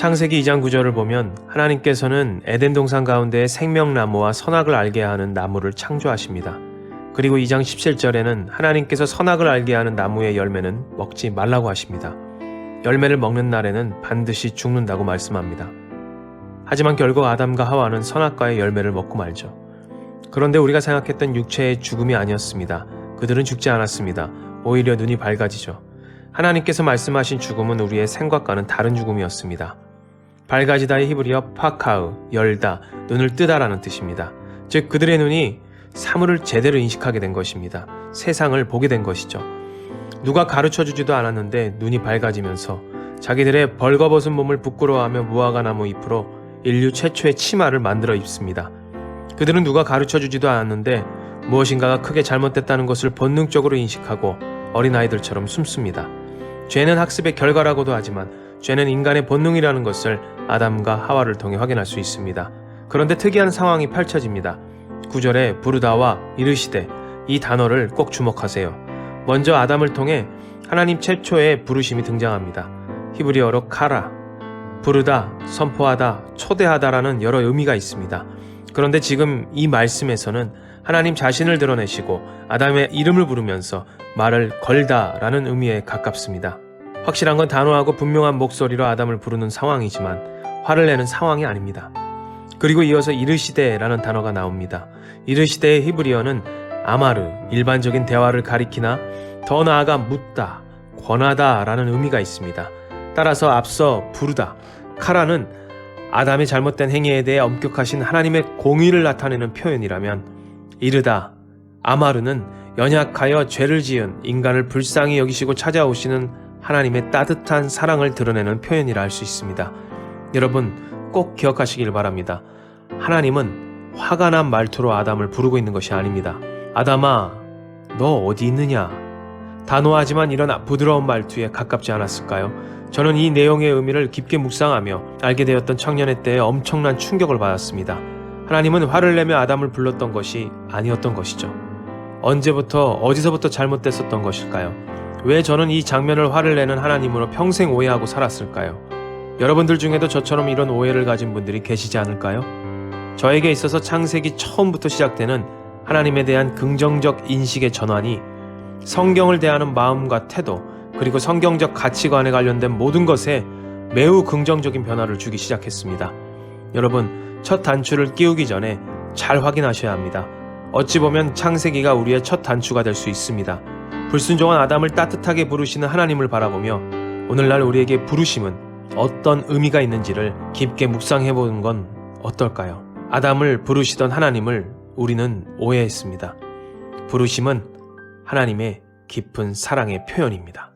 창세기 2장 9절을 보면 하나님께서는 에덴 동산 가운데 생명나무와 선악을 알게 하는 나무를 창조하십니다. 그리고 2장 17절에는 하나님께서 선악을 알게 하는 나무의 열매는 먹지 말라고 하십니다. 열매를 먹는 날에는 반드시 죽는다고 말씀합니다. 하지만 결국 아담과 하와는 선악과의 열매를 먹고 말죠. 그런데 우리가 생각했던 육체의 죽음이 아니었습니다. 그들은 죽지 않았습니다. 오히려 눈이 밝아지죠. 하나님께서 말씀하신 죽음은 우리의 생각과는 다른 죽음이었습니다. 밝아지다의 히브리어 파카으, 열다, 눈을 뜨다라는 뜻입니다. 즉 그들의 눈이 사물을 제대로 인식하게 된 것입니다. 세상을 보게 된 것이죠. 누가 가르쳐 주지도 않았는데 눈이 밝아지면서 자기들의 벌거벗은 몸을 부끄러워하며 무화과 나무 잎으로 인류 최초의 치마를 만들어 입습니다. 그들은 누가 가르쳐 주지도 않았는데 무엇인가가 크게 잘못됐다는 것을 본능적으로 인식하고 어린아이들처럼 숨습니다. 죄는 학습의 결과라고도 하지만 죄는 인간의 본능이라는 것을 아담과 하와를 통해 확인할 수 있습니다. 그런데 특이한 상황이 펼쳐집니다. 구절에 부르다와 이르시되 이 단어를 꼭 주목하세요. 먼저 아담을 통해 하나님 최초의 부르심이 등장합니다. 히브리어로 카라, 부르다, 선포하다, 초대하다라는 여러 의미가 있습니다. 그런데 지금 이 말씀에서는 하나님 자신을 드러내시고 아담의 이름을 부르면서 말을 걸다라는 의미에 가깝습니다. 확실한 건 단호하고 분명한 목소리로 아담을 부르는 상황이지만 화를 내는 상황이 아닙니다. 그리고 이어서 이르시되라는 단어가 나옵니다. 이르시되의 히브리어는 아마르, 일반적인 대화를 가리키나 더 나아가 묻다, 권하다라는 의미가 있습니다. 따라서 앞서 부르다, 카라는 아담의 잘못된 행위에 대해 엄격하신 하나님의 공의를 나타내는 표현이라면 이르다, 아마르는 연약하여 죄를 지은 인간을 불쌍히 여기시고 찾아오시는 하나님의 따뜻한 사랑을 드러내는 표현이라 할 수 있습니다. 여러분 꼭 기억하시길 바랍니다. 하나님은 화가 난 말투로 아담을 부르고 있는 것이 아닙니다. 아담아, 너 어디 있느냐? 단호하지만 이런 부드러운 말투에 가깝지 않았을까요? 저는 이 내용의 의미를 깊게 묵상하며 알게 되었던 청년의 때에 엄청난 충격을 받았습니다. 하나님은 화를 내며 아담을 불렀던 것이 아니었던 것이죠. 언제부터 어디서부터 잘못됐었던 것일까요? 왜 저는 이 장면을 화를 내는 하나님으로 평생 오해하고 살았을까요? 여러분들 중에도 저처럼 이런 오해를 가진 분들이 계시지 않을까요? 저에게 있어서 창세기 처음부터 시작되는 하나님에 대한 긍정적 인식의 전환이 성경을 대하는 마음과 태도, 그리고 성경적 가치관에 관련된 모든 것에 매우 긍정적인 변화를 주기 시작했습니다. 여러분, 첫 단추를 끼우기 전에 잘 확인하셔야 합니다. 어찌 보면 창세기가 우리의 첫 단추가 될 수 있습니다. 불순종한 아담을 따뜻하게 부르시는 하나님을 바라보며 오늘날 우리에게 부르심은 어떤 의미가 있는지를 깊게 묵상해 보는 건 어떨까요? 아담을 부르시던 하나님을 우리는 오해했습니다. 부르심은 하나님의 깊은 사랑의 표현입니다.